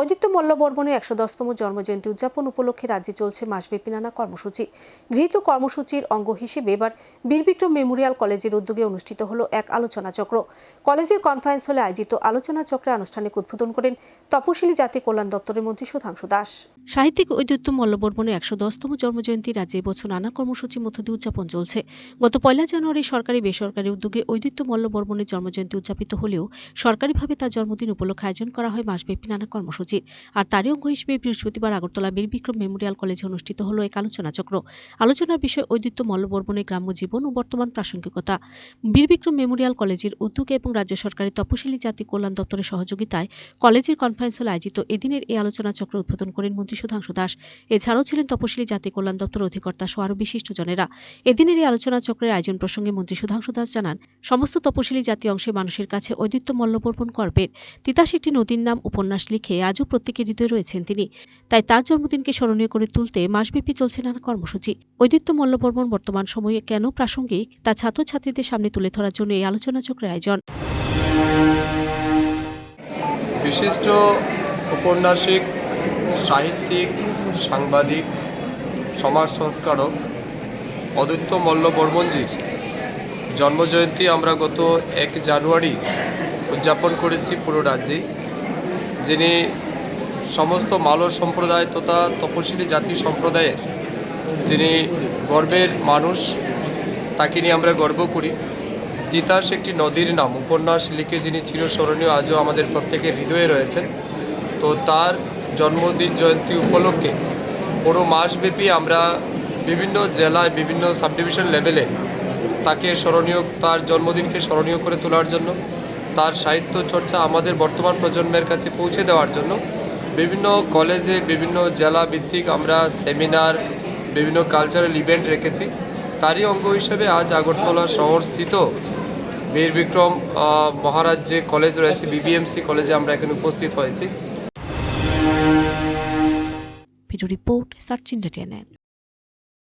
ঐদিত্য মল্লবর্মনের একশো দশতম জন্মজয়ন্তী উদযাপন উপলক্ষে রাজ্যে চলছে মাসব্যাপী নানা কর্মসূচি। গৃহীত কর্মসূচির অঙ্গ হিসেবে এবার বীরবিক্রম মেমোরিয়াল কলেজের উদ্যোগে অনুষ্ঠিত হল এক আলোচনা চক্র। কলেজের কনফারেন্স হলে আয়োজিত আলোচনা চক্রে আনুষ্ঠানিক উদ্বোধন করেন তপশিলি জাতি কল্যাণ দপ্তরের মন্ত্রী সুধাংশু দাস। সাহিত্যিক ঐদিত্য মল্লবর্মণের একশো দশতম জন্মজয়ন্তী রাজ্যে এবছর নানা কর্মসূচির মধ্য দিয়ে উদযাপন চলছে। গত পয়লা জানুয়ারি সরকারি বেসরকারি উদ্যোগে ঐদিত্য মল্লবর্মণের জন্মজয়ন্তী উদযাপিত হলেও সরকারিভাবে তার জন্মদিন উপলক্ষে আয়োজন করা হয় মাসব্যাপী নানা কর্মসূচি আর তারই অঙ্গ হিসেবে বৃহস্পতিবার আগরতলা বীর বিক্রম মেমোরিয়াল কলেজে অনুষ্ঠিত হলো এক আলোচনা চক্র। আলোচনার বিষয় ঐদিত্য মল্লবর্মণের গ্রাম্য জীবন ও বর্তমান প্রাসঙ্গিকতা। বীর বিক্রম মেমোরিয়াল কলেজের উদ্যোগে এবং রাজ্য সরকারের তপশিলি জাতি কল্যাণ দপ্তরের সহযোগিতায় কলেজের কনফারেন্স হলে আয়োজিত এদিনের এই আলোচনা চক্র উদ্বোধন করেন মন্ত্রী সুধাংশু দাস। এছাড়াও ছিলেন তপশিলি জাতি কল্যাণ দপ্তর অধিকর্তা সহ আরও বিশিষ্টজনেরা এদিনের এই আলোচনা চক্রের আয়োজন প্রসঙ্গে মন্ত্রী সুধাংশু দাস জানান, সমস্ত তপশিলি জাতি অংশে মানুষের কাছে ঐদিত্য মল্লবর্মণ গর্বের তিতাস একটি নদীর নাম উপন্যাস লিখে আজও প্রত্যেকের হৃদয়ে রয়েছেন তিনি। তাই তার জন্মদিনকে স্মরণীয় করে তুলতে মাসব্যাপী চলছে নানা কর্মসূচি। ঐদিত্য মল্লবর্মণ বর্তমান সময়ে কেন প্রাসঙ্গিক, তা ছাত্রছাত্রীদের সামনে তুলে ধরার জন্য এই আলোচনা চক্রের আয়োজন। বিশিষ্ট ঔপন্যাসিক সাহিত্যিক, সাংবাদিক, সমাজ সংস্কারক অদ্বৈত মল্ল বর্মনজির জন্মজয়ন্তী আমরা গত এক জানুয়ারি উদযাপন করেছি পুরো রাজ্যে যিনি সমস্ত মালর সম্প্রদায় তথা তপশিলি জাতি সম্প্রদায়ের তিনি গর্বের মানুষ, তাকে নিয়ে আমরা গর্ব করি। তিতাস একটি নদীর নাম, উপন্যাস লিখে যিনি চিরস্মরণীয়, আজও আমাদের প্রত্যেকের হৃদয়ে রয়েছেন। তো তার জন্মদিন জয়ন্তী উপলক্ষে পুরো মাসব্যাপী আমরা বিভিন্ন জেলায় বিভিন্ন সাবডিভিশন লেভেলে তাকে স্মরণীয়, তার জন্মদিনকে স্মরণীয় করে তোলার জন্য, তার সাহিত্য চর্চা আমাদের বর্তমান প্রজন্মের কাছে পৌঁছে দেওয়ার জন্য বিভিন্ন কলেজে, বিভিন্ন জেলা ভিত্তিক আমরা সেমিনার, বিভিন্ন কালচারাল ইভেন্ট রেখেছি। তারই অঙ্গ হিসেবে আজ আগরতলা শহরস্থিত বীর বিক্রম মহারাজ যে কলেজ রয়েছে বিবিএমসি কলেজে আমরা এখানে উপস্থিত হয়েছি। Video report search India